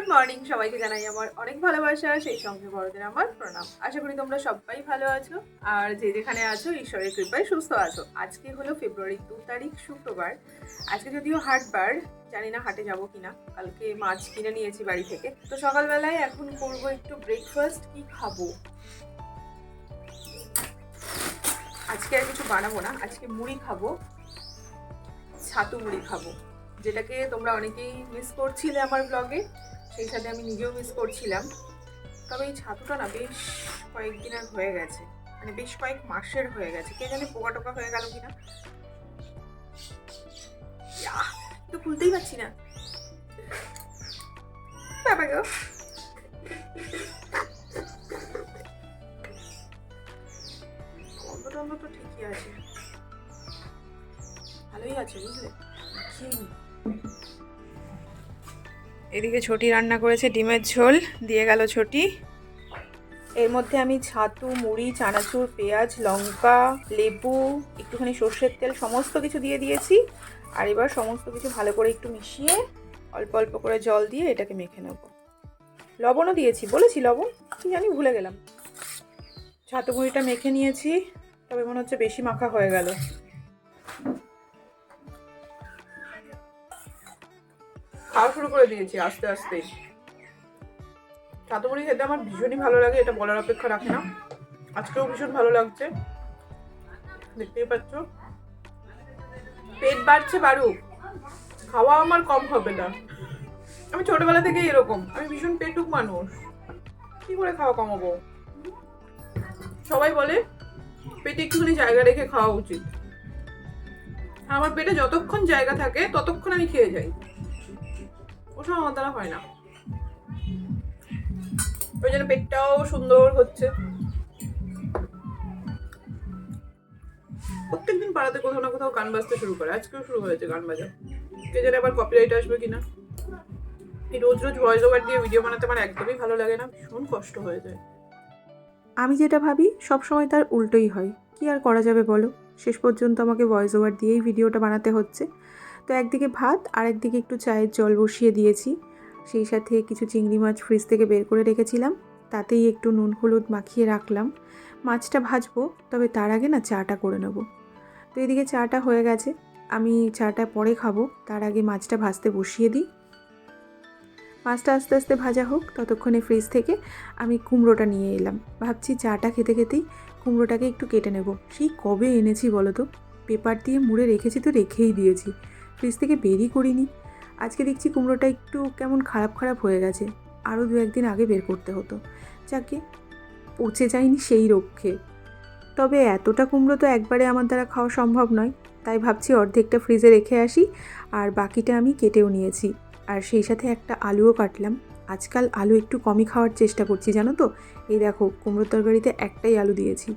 Good morning সবাইকে জানাই আমার অনেক ভালোবাসা, সেই সঙ্গে বড়দের আমার প্রণাম। আশা করি তোমরা সবাই ভালো আছো। আর যে যেখানে আছো, ঈশ্বরের কৃপায় সুস্থ আছো। আজকে হলো ফেব্রুয়ারি দু তারিখ, শুক্রবার। আজকে যদিও হাটবার, জানি না হাটে যাব কিনা। কালকে মাছ কিনে নিয়েছি বাড়ি থেকে। তো সকালবেলায় এখন করব একটু ব্রেকফাস্ট কি খাব? আজকে আর কিছু বানাবো না। আজকে মুড়ি খাব। ছাতু মুড়ি খাব। যেটাকে তোমরা অনেকেই মিস করছিলে আমার ব্লগে সেই সাথে আমি নিজেও মিস করছিলাম। তবে এই ছাতুটা না বেশ কয়েকদিনের হয়ে গেছে। মানে বেশ কয়েক মাসের হয়ে গেছে। কে জানে পোকা টোকা হয়ে গেল কিনা। তো খুলতেই পারছি না। তো ঠিকই আছে। ভালোই আছে, বুঝলে? খেয়ে। এদিকে ছোটি রান্না করেছে, ডিমের ঝোল, দিয়ে গেল ছোটি। এর মধ্যে আমি ছাতু, মুড়ি, চানাচুর, পেঁয়াজ, লঙ্কা, লেবু, একটুখানি সর্ষের তেল, সমস্ত কিছু দিয়ে দিয়েছি। আর এবার সমস্ত কিছু ভালো করে একটু মিশিয়ে অল্প অল্প করে জল দিয়ে এটাকে মেখে নেব। লবণও দিয়েছি, বলেছি লবণ, কি জানি ভুলে গেলাম। ছাতু, মুড়িটা মেখে নিয়েছি, তবে মনে হচ্ছে বেশি মাখা হয়ে গেল। খাওয়া শুরু করে দিয়েছি আস্তে আস্তে। চাতুমুড়ি খেতে আমার ভীষণই ভালো লাগে, এটা বলার অপেক্ষা রাখে না। আজকেও ভীষণ ভালো লাগছে। দেখতেই পাচ্ছ। পেট বাড়ছে বাড়ুক খাওয়া আমার কম হবে না। আমি ছোটবেলা থেকে এরকম। আমি ভীষণ পেটুক মানুষ। কি করে খাওয়া কমাবো? সবাই বলে, পেটে একটুখানি জায়গা রেখে খাওয়া উচিত। আমার পেটে যতক্ষণ জায়গা থাকে, ততক্ষণ আমি খেয়ে যাই। ওসব আমার দ্বারা হয় না। ওই জন্য পেটটাও সুন্দর হচ্ছে। প্রত্যেকদিন পাড়াতে কোথাও না কোথাও গান বাজতে শুরু করে। আজকেও শুরু হয়েছে গান বাজা। কে জানে আবার কপিরাইট আসবে কিনা। এই রোজ রোজ ভয়েস ওভার দিয়ে ভিডিও বানাতে আমার একদমই ভালো লাগে না। ভীষণ কষ্ট হয়ে যায়। আমি যেটা ভাবি সব সময় তার উল্টোই হয়। কি আর করা যাবে বলো? শেষ পর্যন্ত আমাকে ভয়েস ওভার দিয়েই ভিডিওটা বানাতে হচ্ছে। তো একদিকে ভাত আর একদিকে একটু চায়ের জল বসিয়ে দিয়েছি। সেই সাথে কিছু চিংড়ি মাছ ফ্রিজ থেকে বের করে রেখেছিলাম। তাতেই একটু নুন হলুদ মাখিয়ে রাখলাম। মাছটা ভাজবো, তবে তার আগে না চাটা করে নেব। তো এদিকে চাটা হয়ে গেছে। আমি চাটা পরে খাব, তার আগে মাছটা ভাজতে বসিয়ে দিই। মাছটা আস্তে আস্তে ভাজা হোক, ততক্ষণে ফ্রিজ থেকে আমি কুমড়োটা নিয়ে এলাম। ভাবছি চাটা খেতে খেতেই কুমড়োটাকে একটু কেটে নেব। সেই কবে এনেছি বলো তো? পেপার দিয়ে মুড়ে রেখেছি তো রেখেই দিয়েছি। ফ্রিজ থেকে বেরই করিনি। আজকে দেখছি কুমড়োটা একটু কেমন খারাপ খারাপ হয়ে গেছে। আরও দু একদিন আগে বের করতে হতো। যাকে পচে যায়নি সেই রক্ষে। তবে এতটা কুমড়ো তো একবারে আমার দ্বারা খাওয়া সম্ভব নয়। তাই ভাবছি অর্ধেকটা ফ্রিজে রেখে আসি, আর বাকিটা আমি কেটেও নিয়েছি। আর সেই সাথে একটা আলুও কাটলাম। আজকাল আলু একটু কমই খাওয়ার চেষ্টা করছি, জানো তো? এই দেখো, কুমড়োর তরকারিতে একটাই আলু দিয়েছি।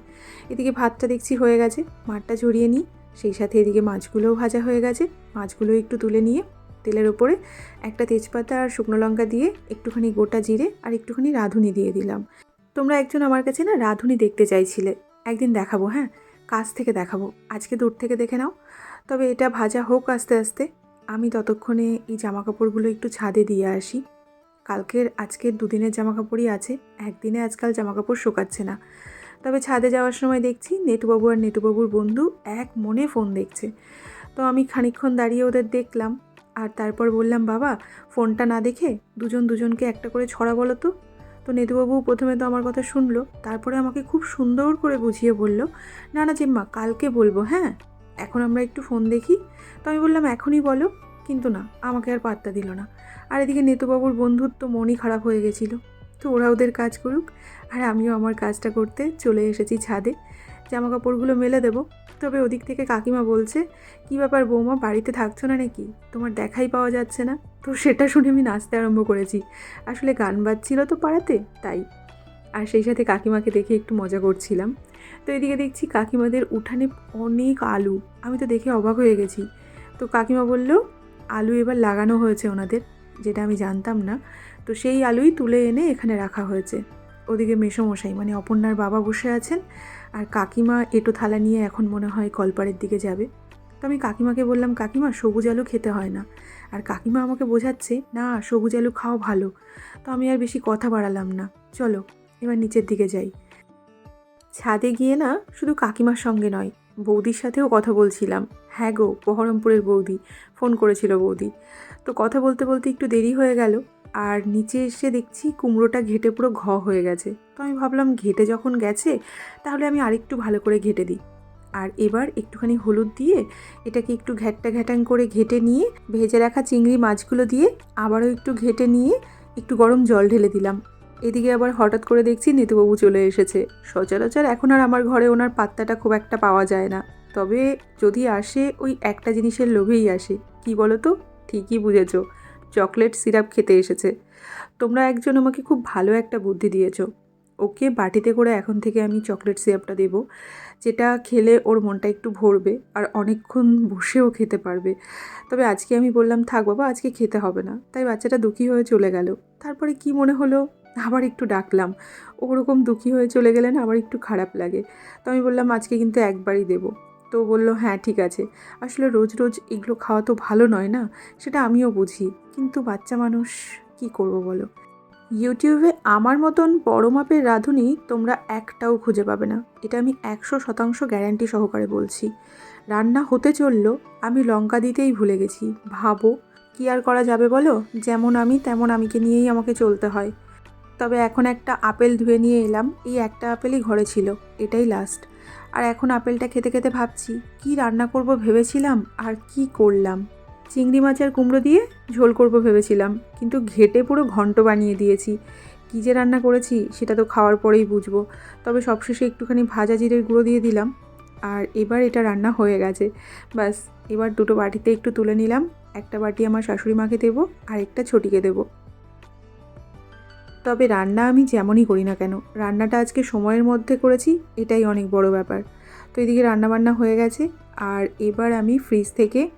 এদিকে ভাতটা দেখছি হয়ে গেছে। মাঠটা ঝরিয়ে নিই। সেই সাথে এদিকে মাছগুলোও ভাজা হয়ে গেছে। মাছগুলো একটু তুলে নিয়ে তেলের ওপরে একটা তেজপাতা আর শুকনো লঙ্কা দিয়ে একটুখানি গোটা জিরে আর একটুখানি রাঁধুনি দিয়ে দিলাম। তোমরা একজন আমার কাছে না রাঁধুনি দেখতে চাইছিলে। একদিন দেখাবো হ্যাঁ? কাছ থেকে দেখাবো। আজকে দূর থেকে দেখে নাও। তবে এটা ভাজা হোক আস্তে আস্তে। আমি ততক্ষণে এই জামা কাপড়গুলো একটু ছাদে দিয়ে আসি। কালকের আজকের দুদিনের জামা কাপড়ই আছে। একদিনে আজকাল জামা কাপড় শোকাচ্ছে না। তবে ছাদে যাওয়ার সময় দেখছি নেটুবাবু আর নেটুবাবুর বন্ধু এক মনে ফোন দেখছে। তো আমি খানিকক্ষণ দাঁড়িয়ে ওদের দেখলাম আর তারপর বললাম, বাবা, ফোনটা না দেখে দুজন দুজনকে একটা করে ছড়া বলো তো। তো নেতুবাবু প্রথমে তো আমার কথা শুনলো, তারপরে আমাকে খুব সুন্দর করে বুঝিয়ে বলল, না না, জিম্মা, কালকে বলব হ্যাঁ? এখন আমরা একটু ফোন দেখি। তো আমি বললাম, এখনই বলো। কিন্তু না, আমাকে আর পাত্তা দিল না। আর এদিকে নেতুবাবুর বন্ধুর তো মনই খারাপ হয়ে গেছিল। তো ওরা ওদের কাজ করুক। আর আমিও আমার কাজটা করতে চলে এসেছি ছাদে। জামা কাপড়গুলো মেলে দেবো। তবে ওদিক থেকে কাকিমা বলছে, কী ব্যাপার বৌমা, বাড়িতে থাকছো না নাকি? তোমার দেখাই পাওয়া যাচ্ছে না। তো সেটা শুনে আমি নাচতে আরম্ভ করেছি। আসলে গান বাজছিল তো পাড়াতে, তাই। আর সেই সাথে কাকিমাকে দেখে একটু মজা করছিলাম। তো এদিকে দেখছি কাকিমাদের উঠানে অনেক আলু। আমি তো দেখে অবাক হয়ে গেছি। তো কাকিমা বলল, আলু এবার লাগানো হয়েছে ওনাদের, যেটা আমি জানতাম না। তো সেই আলুই তুলে এনে এখানে রাখা হয়েছে। ওদিকে মেসোমশাই মানে অপর্ণার বাবা বসে আছেন আর কাকিমা এটো থালা নিয়ে এখন মনে হয় কলপাড়ের দিকে যাবে। তো আমি কাকিমাকে বললাম, কাকিমা, সবুজ আলু খেতে হয় না। আর কাকিমা আমাকে বোঝাচ্ছে, না, সবুজ আলু খাও ভালো। তো আমি আর বেশি কথা বাড়ালাম না। চলো, এবার নিচের দিকে যাই। ছাদে গিয়ে না, শুধু কাকিমার সঙ্গে নয়, বৌদির সাথেও কথা বলছিলাম। হ্যাঁ গো, বহরমপুরের বৌদি, ফোন করেছিল বৌদি। তো কথা বলতে বলতে একটু দেরি হয়ে গেল। আর নিচে এসে দেখছি কুমড়োটা ঘেটে পুরো ঘ হয়ে গেছে। তো আমি ভাবলাম, ঘেটে যখন গেছে, তাহলে আমি আরেকটু ভালো করে ঘেটে দিই। আর এবার একটুখানি হলুদ দিয়ে এটাকে একটু ঘ্যাটটা ঘ্যাটাং করে ঘেটে নিয়ে, ভেজে রাখা চিংড়ি মাছগুলো দিয়ে আবারও একটু ঘেটে নিয়ে একটু গরম জল ঢেলে দিলাম। এদিকে আবার হঠাৎ করে দেখছি নিতুবাবু চলে এসেছে। সচরাচর এখন আর আমার ঘরে ওনার পাত্তাটা খুব একটা পাওয়া যায় না। তবে যদি আসে, ওই একটা জিনিসের লোভেই আসে। কি বলো তো ঠিকই বুঝেছ। চকলেট সিরাপ খেতে এসেছে। তোমরা একজন আমাকে খুব ভালো একটা বুদ্ধি দিয়েছ। ওকে বাটিতে করে এখন থেকে আমি চকলেট সিরাপটা দেবো, যেটা খেলে ওর মনটা একটু ভরবে আর অনেকক্ষণ বসেও খেতে পারবে। তবে আজকে আমি বললাম, থাক বাবা, আজকে খেতে হবে না। তাই বাচ্চাটা দুঃখী হয়ে চলে গেল। তারপরে কি মনে হলো? আবার একটু ডাকলাম। ওরকম দুঃখী হয়ে চলে গেলে না আমার একটু খারাপ লাগে। তো আমি বললাম, আজকে কিন্তু একবারই দেবো। তো বলল হ্যাঁ ঠিক আছে। আসলে রোজ রোজ এগুলো খাওয়া তো ভালো নয় না? সেটা আমিও বুঝি। কিন্তু বাচ্চা মানুষ কি করব বলো? ইউটিউবে আমার মতন বড় মাপের রাঁধুনি তোমরা একটাও খুঁজে পাবে না। এটা আমি একশো শতাংশ গ্যারান্টি সহকারে বলছি। রান্না হতে চলল, আমি লঙ্কা দিতেই ভুলে গেছি। ভাবো, কি আর করা যাবে বলো? যেমন আমি, তেমন আমিকে নিয়েই আমাকে চলতে হয়। তবে এখন একটা আপেল ধুয়ে নিয়ে এলাম। এই একটা আপেলই ঘরে ছিল। এটাই লাস্ট আর এখন আপেলটা খেতে খেতে ভাবছি, কি রান্না করব ভেবেছিলাম আর কি করলাম। চিংড়ি মাছ আর কুমড়ো দিয়ে ঝোল করব ভেবেছিলাম, কিন্তু ঘেটে পুরো ঘন্ট বানিয়ে দিয়েছি। কী যে রান্না করেছি সেটা তো খাওয়ার পরেই বুঝব, তবে সবশেষে একটুখানি ভাজা জিরের গুঁড়ো দিয়ে দিলাম। আর এবার এটা রান্না হয়ে গেছে। ব্যাস, এবার দুটো বাটিতে একটু তুলে নিলাম, একটা বাটি আমার শাশুড়ি মাকে দেবো আর একটা ছোটিকে দেবো। তবে রান্না আমি যেমনই করি না কেন, রান্নাটা আজকে সময়ের মধ্যে করেছি, এটাই অনেক বড় ব্যাপার। তো এদিকে রান্নাবান্না হয়ে গেছে, আর এবার আমি ফ্রিজ থেকে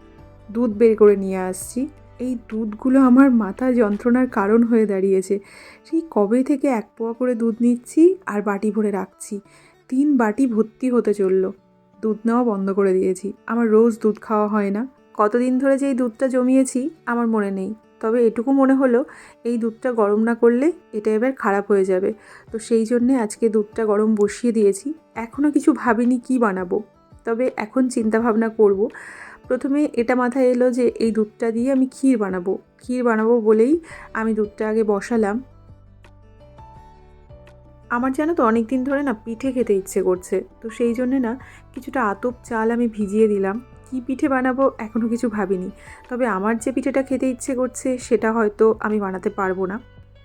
দুধ বের করে নিয়ে আসছি। এই দুধগুলো আমার মাথা যন্ত্রণার কারণ হয়ে দাঁড়িয়েছে। সেই কবে থেকে এক পোয়া করে দুধ নিচ্ছি আর বাটি ভরে রাখছি। তিন বাটি ভর্তি হতে চলল। দুধ নেওয়া বন্ধ করে দিয়েছি। আমার রোজ দুধ খাওয়া হয় না। কতদিন ধরে যে এই দুধটা জমিয়েছি, আমার মনে নেই। তবে এটুকু মনে হলো, এই দুধটা গরম না করলে এটা এবার খারাপ হয়ে যাবে। তো সেই জন্যে আজকে দুধটা গরম বসিয়ে দিয়েছি। এখনও কিছু ভাবিনি কি বানাবো। তবে এখন চিন্তা ভাবনা করব। প্রথমে এটা মাথায় এলো যে এই দুধটা দিয়ে আমি ক্ষীর বানাবো। ক্ষীর বানাবো বলেই আমি দুধটা আগে বসালাম। আমার জানো তো অনেক দিন ধরে না পিঠে খেতে ইচ্ছে করছে। তো সেই জন্যে না কিছুটা আতপ চাল আমি ভিজিয়ে দিলাম। কী পিঠে বানাবো এখনও কিছু ভাবিনি। তবে আমার যে পিঠেটা খেতে ইচ্ছে করছে, সেটা হয়তো আমি বানাতে পারব না।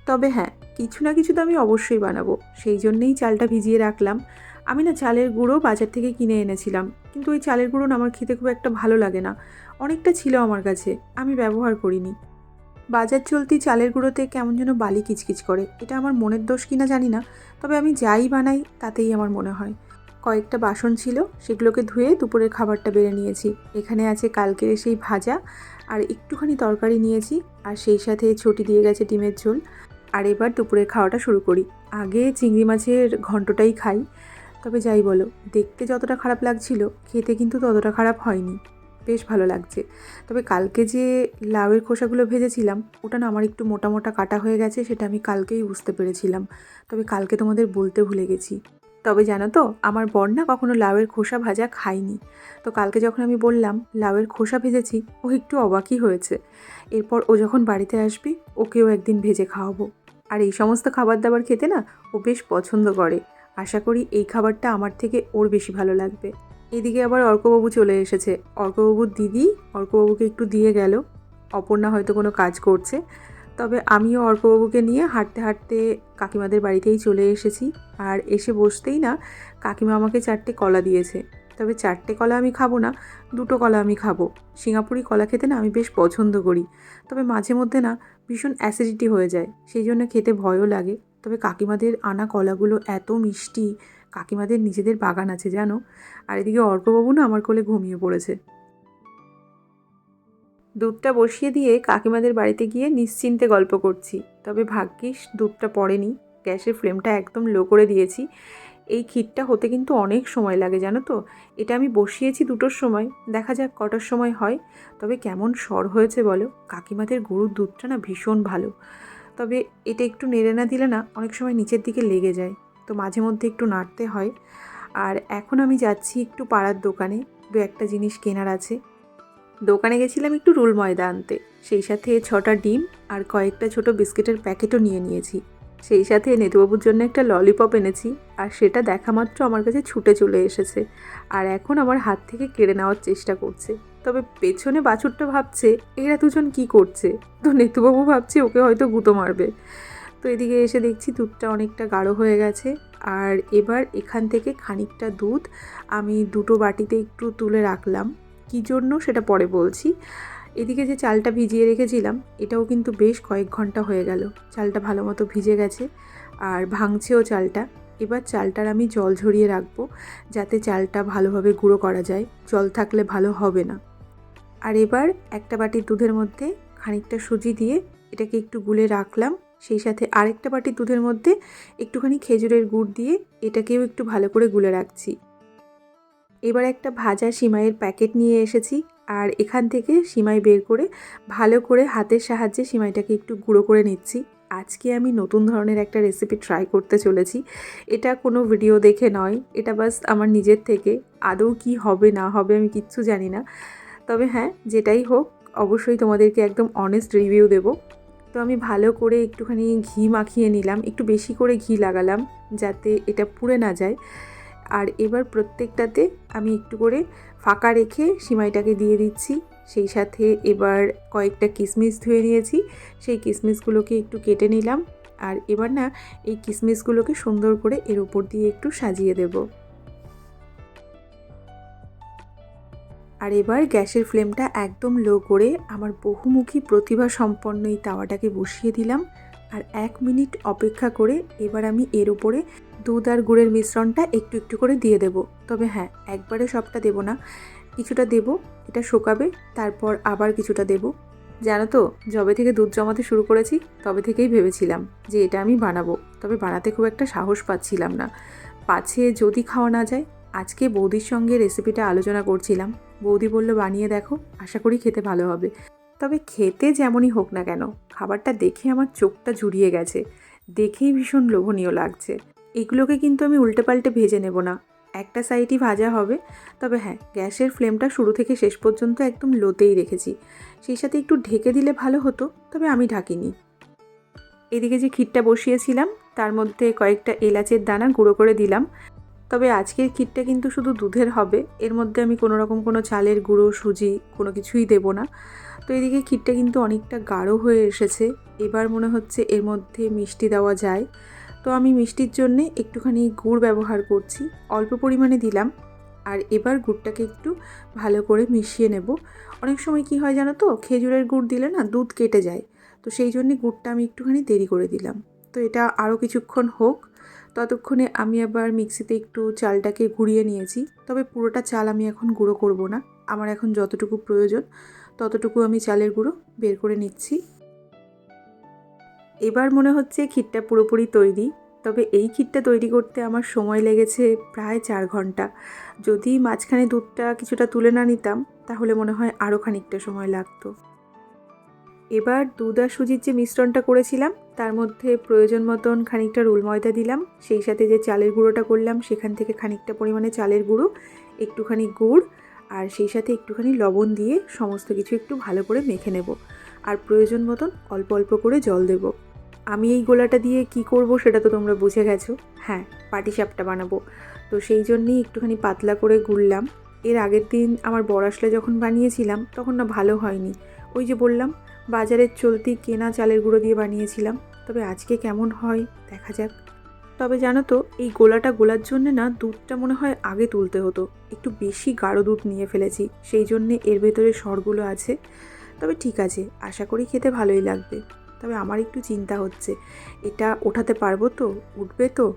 তবে হ্যাঁ কিছু না কিছু তো আমি অবশ্যই বানাবো। সেই জন্যেই চালটা ভিজিয়ে রাখলাম। আমি না চালের গুঁড়ো বাজার থেকে কিনে এনেছিলাম। কিন্তু ওই চালের গুঁড়ো না আমার খেতে খুব একটা ভালো লাগে না। অনেকটা ছিল আমার কাছে। আমি ব্যবহার করিনি। বাজার চলতি চালের গুঁড়োতে কেমন যেন বালি কিচকিচ করে। এটা আমার মনের দোষ কিনা জানি না। তবে আমি যাই বানাই, তাতেই আমার মনে হয়। কয়েকটা বাসন ছিল, সেগুলোকে ধুয়ে দুপুরের খাবারটা বেড়ে নিয়েছি। এখানে আছে কালকের সেই ভাজা আর একটুখানি তরকারি নিয়েছি আর সেই সাথে ছটি দিয়ে গেছে ডিমের ঝোল। আর এবার দুপুরের খাওয়াটা শুরু করি। আগে চিংড়ি মাছের ঘন্টটাই খাই, তবে যাই বলো, দেখতে যতটা খারাপ লাগছিল, খেতে কিন্তু ততটা খারাপ হয়নি। বেশ ভালো লাগছে। তবে কালকে যে লাউয়ের খোসাগুলো ভেজেছিলাম, ওটা না আমার একটু মোটা মোটা কাটা হয়ে গেছে, সেটা আমি কালকেই বুঝতে পেরেছিলাম। তবে কালকে তোমাদের বলতে ভুলে গেছি। তবে জানো তো, আমার বর না কখনো লাউয়ের খোসা ভাজা খায়নি। তো কালকে যখন আমি বললাম, লাউয়ের খোসা ভেজেছি ও একটু অবাকই হয়েছে। এরপর ও যখন বাড়িতে আসবে, ওকেও একদিন ভেজে খাওয়াবো। আর এই সমস্ত খাবার দাবার খেতে না ও বেশ পছন্দ করে। আশা করি এই খাবারটা আমার থেকে ওর বেশি ভালো লাগবে। এদিকে আবার অর্কবাবু চলে এসেছে। অর্কবাবুর দিদি অর্কবাবুকে একটু দিয়ে গেল। অপর্ণা হয়তো কোনো কাজ করছে। তবে আমিও অর্কবাবুকে নিয়ে হাঁটতে হাঁটতে কাকিমাদের বাড়িতেই চলে এসেছি। আর এসে বসতেই না, কাকিমা আমাকে চারটে কলা দিয়েছে। তবে চারটে কলা আমি খাব না, দুটো কলা আমি খাব। সিঙ্গাপুরি কলা খেতে না আমি বেশ পছন্দ করি। তবে মাঝে মধ্যে না ভীষণ অ্যাসিডিটি হয়ে যায়, সেই জন্য খেতে ভয়ও লাগে। তবে কাকিমাদের আনা কলাগুলো এত মিষ্টি, কাকিমাদের নিজেদের বাগান আছে জানো? আর এদিকে অর্কবাবু না আমার কোলে ঘুমিয়ে পড়েছে। দুধটা বসিয়ে দিয়ে কাকিমাদের বাড়িতে গিয়ে নিশ্চিন্তে গল্প করছি। তবে ভাগ্যিস দুধটা পড়েনি। গ্যাসের ফ্লেমটা একদম লো করে দিয়েছি। এই ক্ষীরটা হতে কিন্তু অনেক সময় লাগে, জানো তো? এটা আমি বসিয়েছি দুটোর সময়। দেখা যাক কটার সময় হয়। তবে কেমন স্বর হয়েছে বলো? কাকিমাদের গরুর দুধটা না ভীষণ ভালো। তবে এটা একটু নেড়ে না দিলে না অনেক সময় নিচের দিকে লেগে যায়। তো মাঝে মধ্যে একটু নাড়তে হয়। আর এখন আমি যাচ্ছি একটু পাড়ার দোকানে। দু একটা জিনিস কেনার আছে। দোকানে গেছিলাম একটু রুল ময়দা আনতে। সেই সাথে ছটা ডিম আর কয়েকটা ছোট বিস্কিটের প্যাকেটও নিয়ে নিয়েছি। সেই সাথে নেতুবাবুর জন্য একটা ললিপপ এনেছি আর সেটা দেখা মাত্র আমার কাছে ছুটে চলে এসেছে আর এখন আমার হাত থেকে কেড়ে নেওয়ার চেষ্টা করছে। তবে পেছনে বাছুরটা ভাবছে, এরা দুজন কি করছে? তো নেতুবাবু ভাবছে, ওকে হয়তো গুঁতো মারবে। তো এদিকে এসে দেখছি দুধটা অনেকটা গাঢ় হয়ে গেছে আর এবার এখান থেকে খানিকটা দুধ আমি দুটো বাটিতে একটু তুলে রাখলাম। কী জন্য সেটা পরে বলছি। এদিকে যে চালটা ভিজিয়ে রেখেছিলাম, এটাও কিন্তু বেশ কয়েক ঘণ্টা হয়ে গেল। চালটা ভালো মতো ভিজে গেছে আর ভাঙছেও চালটা। এবার চালটার আমি জল ঝরিয়ে রাখব যাতে চালটা ভালোভাবে গুঁড়ো করা যায়। জল থাকলে ভালো হবে না। আর এবার একটা বাটির দুধের মধ্যে খানিকটা সুজি দিয়ে এটাকে একটু গুলে রাখলাম। সেই সাথে আরেকটা বাটির দুধের মধ্যে একটুখানি খেজুরের গুড় দিয়ে এটাকেও একটু ভালো করে গুলে রাখছি। এবার একটা ভাজা সিমাইয়ের প্যাকেট নিয়ে এসেছি আর এখান থেকে সিমাই বের করে ভালো করে হাতের সাহায্যে সিমাইটাকে একটু গুঁড়ো করে নিচ্ছি। আজকে আমি নতুন ধরনের একটা রেসিপি ট্রাই করতে চলেছি। এটা কোনো ভিডিও দেখে নয়, এটা বাস আমার নিজের থেকে। আদৌ কি হবে, না হবে আমি কিচ্ছু জানি না। তবে হ্যাঁ যেটাই হোক, অবশ্যই তোমাদেরকে একদম অনেস্ট রিভিউ দেব। তো আমি ভালো করে একটুখানি ঘি মাখিয়ে নিলাম, একটু বেশি করে ঘি লাগালাম, যাতে এটা পুড়ে না যায়। আর এবার প্রত্যেকটাতে আমি একটু করে ফাঁকা রেখে সিমাইটাকে দিয়ে দিচ্ছি। সেই সাথে এবার কয়েকটা কিশমিশ ধুয়ে নিয়েছি। সেই কিশমিশগুলোকে একটু কেটে নিলাম। আর এবার না, এই কিশমিশগুলোকে সুন্দর করে এর ওপর দিয়ে একটু সাজিয়ে দেব। আর এবার গ্যাসের ফ্লেমটা একদম লো করে আমার বহুমুখী প্রতিভা সম্পন্ন এই তাওয়াটাকে বসিয়ে দিলাম। আর এক মিনিট অপেক্ষা করে এবার আমি এর উপরে দুধ আর গুড়ের মিশ্রণটা একটু একটু করে দিয়ে দেব। তবে হ্যাঁ একবারে সবটা দেব না। কিছুটা দেব, এটা শোকাবে, তারপর আবার কিছুটা দেব। জানো তো, যবে থেকে দুধ জমাতে শুরু করেছি, তবে থেকেই ভেবেছিলাম যে এটা আমি বানাবো। তবে বানাতে খুব একটা সাহস পাচ্ছিলাম না। পাছে যদি খাওয়া না যায়, আজকে বৌদির সঙ্গে রেসিপিটা আলোচনা করছিলাম। বৌদি বলল, বানিয়ে দেখো, আশা করি খেতে ভালো হবে। তবে খেতে যেমনই হোক না কেন, খাবারটা দেখে আমার চোখটা জুড়িয়ে গেছে। দেখেই ভীষণ লোভনীয় লাগছে। এগুলোকে কিন্তু আমি উল্টে পাল্টে ভেজে নেব না। একটা সাইডই ভাজা হবে। তবে হ্যাঁ গ্যাসের ফ্লেমটা শুরু থেকে শেষ পর্যন্ত একদম লোতেই রেখেছি। সেই সাথে একটু ঢেকে দিলে ভালো হতো, তবে আমি ঢাকিনি। এদিকে যে ক্ষীরটা বসিয়েছিলাম, তার মধ্যে কয়েকটা এলাচের দানা গুঁড়ো করে দিলাম। তবে আজকের ক্ষীরটা কিন্তু শুধু দুধের হবে। এর মধ্যে আমি কোনো রকম কোনো চালের গুঁড়ো, সুজি কোনো কিছুই দেব না। তো এদিকে ক্ষীরটা কিন্তু অনেকটা গাঢ় হয়ে এসেছে। এবার মনে হচ্ছে এর মধ্যে মিষ্টি দেওয়া যায়। তো আমি মিষ্টির জন্যে একটুখানি গুড় ব্যবহার করছি। অল্প পরিমাণে দিলাম। আর এবার গুড়টাকে একটু ভালো করে মিশিয়ে নেব। অনেক সময় কি হয় জানো তো, খেজুরের গুড় দিলে না দুধ কেটে যায়। তো সেই জন্যে গুড়টা আমি একটুখানি দেরি করে দিলাম। তো এটা আরও কিছুক্ষণ হোক। ততক্ষণে আমি আবার মিক্সিতে একটু চালটাকে গুঁড়িয়ে নিয়েছি। তবে পুরোটা চাল আমি এখন গুঁড়ো করব না। আমার এখন যতটুকু প্রয়োজন ততটুকু আমি চালের গুঁড়ো বের করে নিচ্ছি। এবার মনে হচ্ছে ক্ষীরটা পুরোপুরি তৈরি, তবে এই ক্ষীরটা তৈরি করতে আমার সময় লেগেছে প্রায় চার ঘণ্টা। যদি মাঝখানে দুধটা কিছুটা তুলে না নিতাম, তাহলে মনে হয় আরও খানিকটা সময় লাগতো। এবার দুধ আর সুজির যে মিশ্রণটা করেছিলাম, তার মধ্যে প্রয়োজন মতন খানিকটা রোল ময়দা দিলাম, সেই সাথে যে চালের গুঁড়োটা করলাম, সেখান থেকে খানিকটা পরিমাণে চালের গুঁড়ো, একটুখানি গুড় আর সেই সাথে একটুখানি লবণ দিয়ে সমস্ত কিছু একটু ভালো করে মেখে নেব। আর প্রয়োজন মতন অল্প অল্প করে জল দেব। আমি এই গোলাটা দিয়ে কি করব সেটা তো তোমরা বুঝে গেছো। হ্যাঁ পাটিসাপটা বানাবো। তো সেই জন্যেই একটুখানি পাতলা করে গুললাম। এর আগের দিন আমার বড়াসলা যখন বানিয়েছিলাম, তখন না ভালো হয়নি। ওই যে বললাম, বাজারের চলতি কেনা চালের গুঁড়ো দিয়ে বানিয়েছিলাম। তবে আজকে কেমন হয়, দেখা যাক। তবে জানো তো, এই গোলাটা গোলার জন্য না দুধটা মনে হয় আগে তুলতে হতো। একটু বেশি গাঢ় দুধ নিয়ে ফেলেছি, সেই জন্যে এর ভেতরে সরগুলো আছে। তবে ঠিক আছে, আশা করি খেতে ভালোই লাগবে। তবে আমার একটু চিন্তা হচ্ছে, এটা ওঠাতে পারব তো? উঠবে তো?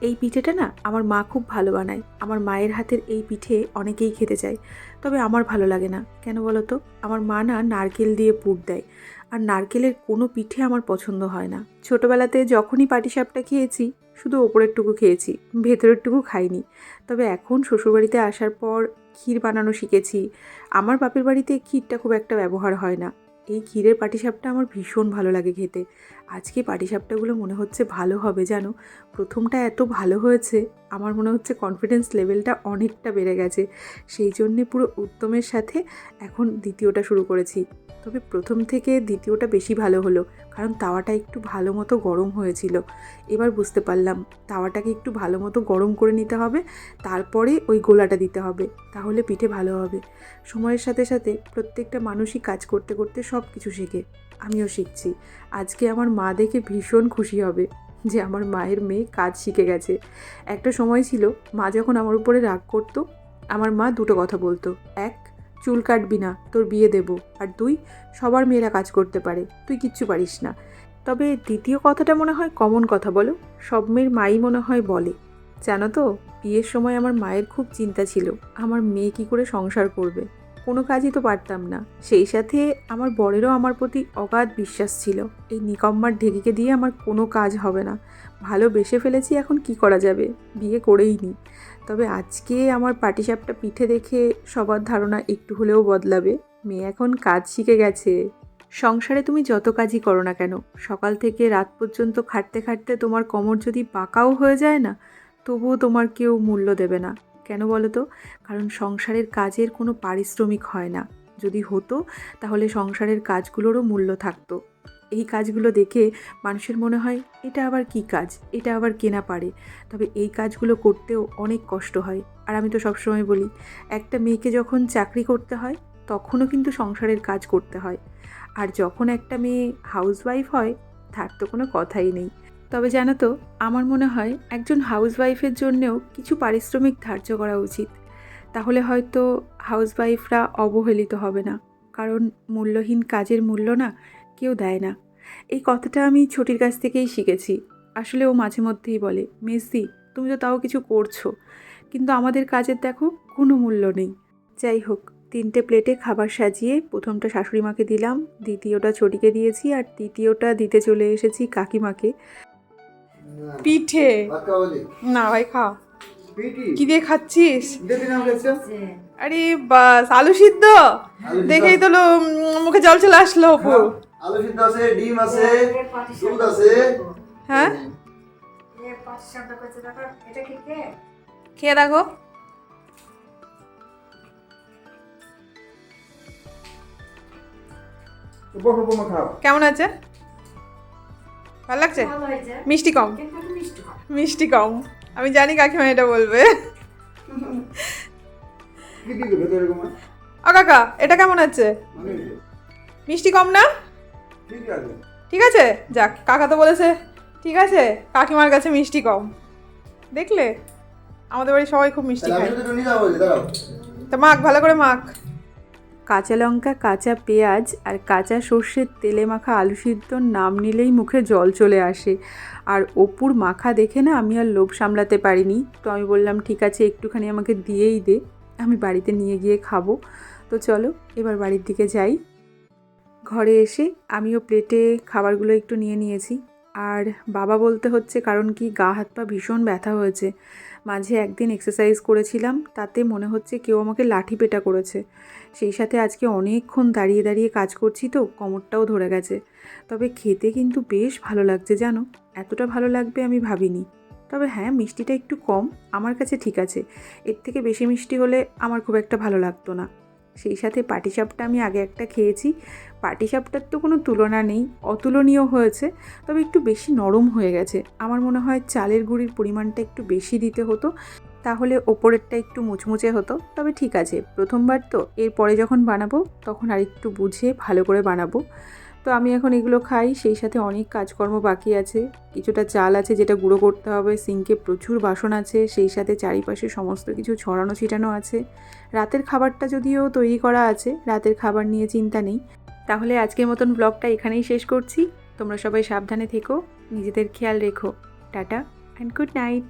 এই পিঠেটা না আমার মা খুব ভালো বানায়। আমার মায়ের হাতের এই পিঠে অনেকেই খেতে চায়। তবে আমার ভালো লাগে না। কেন বলো তো? আমার মা না নারকেল দিয়ে পুর দেয়। আর নারকেলের কোনো পিঠে আমার পছন্দ হয় না। ছোটোবেলাতে যখনই পাটিসাপটা খেয়েছি শুধু ওপরেরটুকু খেয়েছি, ভেতরেরটুকু খাইনি। তবে এখন শ্বশুরবাড়িতে আসার পর ক্ষীর বানানো শিখেছি। আমার বাপের বাড়িতে ক্ষীরটা খুব একটা ব্যবহার হয় না। এই ক্ষীরের পাটিসাপটা আমার ভীষণ ভালো লাগে খেতে। আজকে পাটিসাপটাগুলো মনে হচ্ছে ভালো হবে জানো? প্রথমটা এত ভালো হয়েছে, আমার মনে হচ্ছে কনফিডেন্স লেভেলটা অনেকটা বেড়ে গেছে। সেই জন্যে পুরো উত্তমের সাথে এখন দ্বিতীয়টা শুরু করেছি। তবে প্রথম থেকে দ্বিতীয়টা বেশি ভালো হলো, কারণ তাওয়াটা একটু ভালো মতো গরম হয়েছিল। এবার বুঝতে পারলাম, তাওয়াটাকে একটু ভালো মতো গরম করে নিতে হবে, তারপরে ওই গোলাটা দিতে হবে, তাহলে পিঠে ভালো হবে। সময়ের সাথে সাথে প্রত্যেকটা মানুষই কাজ করতে করতে সব কিছু শেখে, আমিও শিখছি। আজকে আমার মা দেখে ভীষণ খুশি হবে যে আমার মায়ের মেয়ে কাজ শিখে গেছে। একটা সময় ছিল, মা যখন আমার উপরে রাগ করতো, আমার মা দুটো কথা বলতো। এক চুল কাটবি না, তোর বিয়ে দেব। আর দুই, সবার মেয়েরা কাজ করতে পারে, তুই কিচ্ছু পারিস না। তবে দ্বিতীয় কথাটা মনে হয় কমন কথা বলো, সব মেয়ের মাই মনে হয় বলে। জানো তো, বিয়ের সময় আমার মায়ের খুব চিন্তা ছিল, আমার মেয়ে কী করে সংসার করবে? কোনো কাজই তো পারতাম না। সেই সাথে আমার বরেরও আমার প্রতি অগাধ বিশ্বাস ছিল, এই নিকম্মার ঢেকিকে দিয়ে আমার কোনো কাজ হবে না। ভালোবেসে ফেলেছি, এখন কি করা যাবে? বিয়ে করেই নি। তবে আজকে আমার পাটিসাপটা পিঠে দেখে সবার ধারণা একটু হলেও বদলাবে। মেয়ে এখন কাজ শিখে গেছে। সংসারে তুমি যত কাজই করো না কেন, সকাল থেকে রাত পর্যন্ত খাটতে খাটতে তোমার কোমর যদি পাকাও হয়ে যায় না, তবুও তোমার কেউ মূল্য দেবে না। কেন বলো তো? কারণ সংসারের কাজের কোনো পারিশ্রমিক হয় না। যদি হতো, তাহলে সংসারের কাজগুলোরও মূল্য থাকতো। এই কাজগুলো দেখে মানুষের মনে হয়, এটা আবার কি কাজ? এটা আবার কেনা পারে। তবে এই কাজগুলো করতেও অনেক কষ্ট হয়। আর আমি তো সবসময় বলি, একটা মেয়েকে যখন চাকরি করতে হয়, তখনও কিন্তু সংসারের কাজ করতে হয়। আর যখন একটা মেয়ে হাউসওয়াইফ হয়, তার তো কোনো কথাই নেই। তবে জানো তো, আমার মনে হয় একজন হাউসওয়াইফের জন্যেও কিছু পারিশ্রমিক ধার্য করা উচিত। তাহলে হয়তো হাউসওয়াইফরা অবহেলিত হবে না। কারণ মূল্যহীন কাজের মূল্য না কেউ দেয় না। এই কথাটা আমি ছোটির কাছ থেকেই শিখেছি। আসলে ও মাঝে মধ্যেই বলে মেসি তুমি তো তাও কিছু করছ। কিন্তু আমাদের কাজের দেখো কোনো মূল্য নেই। যাই হোক তিনটে প্লেটে খাবার সাজিয়ে প্রথমটা শাশুড়ি মাকে দিলাম দ্বিতীয়টা ছোটিকে দিয়েছি আর তৃতীয়টা দিতে চলে এসেছি কাকিমাকে। পিঠে। না ভাই খা। কি দিয়ে খাচ্ছিস? আরে বাস আলু সিদ্ধ? দেখেই তোলো মুখে জল চলে আসলো অপু। আলু সিদ্ধ আছে ডিম আছে দুধ আছে। হ্যাঁ? খেয়ে? দেখো। কেমন আছে? ভালো লাগছে? মিষ্টি কম। মিষ্টি কম। আমি জানি কাকিমা এটা বলবে। ও কাকা এটা কেমন আছে? মিষ্টি কম না? ঠিক আছে। ঠিক আছে? যাক কাকা তো বলেছে ঠিক আছে কাকিমার কাছে মিষ্টি কম। দেখলে? আমাদের বাড়ি সবাই খুব মিষ্টি খায়। তো মাখ ভালো করে মাখ। কাঁচা লঙ্কা কাঁচা পেঁয়াজ আর কাঁচা সর্ষের তেলে মাখা আলু সিদ্ধর নাম নিলেই মুখে জল চলে আসে। আর অপুর মাখা দেখে না আমি আর লোভ সামলাতে পারিনি। তো আমি বললাম ঠিক আছে একটুখানি আমাকে দিয়েই দে আমি বাড়িতে নিয়ে গিয়ে খাব। তো চলো এবার বাড়ির দিকে যাই। ঘরে এসে আমিও প্লেটে খাবারগুলো একটু নিয়ে নিয়েছি। আর বাবা বলতে হচ্ছে কারণ কি, গা হাত পা ভীষণ ব্যথা হয়েছে। মাঝে একদিন এক্সারসাইজ করেছিলাম, তাতে মনে হচ্ছে কেউ আমাকে লাঠি পেটা করেছে। সেই সাথে আজকে অনেকক্ষণ দাঁড়িয়ে দাঁড়িয়ে কাজ করছি তো, কোমরটাও ধরে গেছে। তবে খেতে কিন্তু বেশ ভালো লাগছে জানো, এতটা ভালো লাগবে আমি ভাবিনি। তবে হ্যাঁ মিষ্টিটা একটু কম, আমার কাছে ঠিক আছে। এর থেকে বেশি মিষ্টি হলে আমার খুব একটা ভালো লাগতো না। সেই সাথে পাটিসাপটা আমি আগে একটা খেয়েছি। পাটিসাপটার তো কোনো তুলনা নেই, অতুলনীয় হয়েছে, তবে একটু বেশি নরম হয়ে গেছে। আমার মনে হয় চালের গুঁড়ির পরিমাণটা একটু বেশি দিতে হতো, তাহলে ওপরেরটা একটু মুচমুচে হতো। তবে ঠিক আছে, প্রথমবার তো, এরপরে যখন বানাবো, তখন আর একটু বুঝে ভালো করে বানাবো। তো আমি এখন এগুলো খাই, সেই সাথে অনেক কাজকর্ম বাকি আছে। কিছুটা চাল আছে যেটা গুঁড়ো করতে হবে, সিঙ্কে প্রচুর বাসন আছে, সেই সাথে চারিপাশে সমস্ত কিছু ছড়ানো ছিটানো আছে। রাতের খাবারটা যদিও তৈরি করা আছে, রাতের খাবার নিয়ে চিন্তা নেই। তাহলে আজকের মতন ব্লগটা এখানেই শেষ করছি। তোমরা সবাই সাবধানে থেকো, নিজেদের খেয়াল রেখো। Tata and good night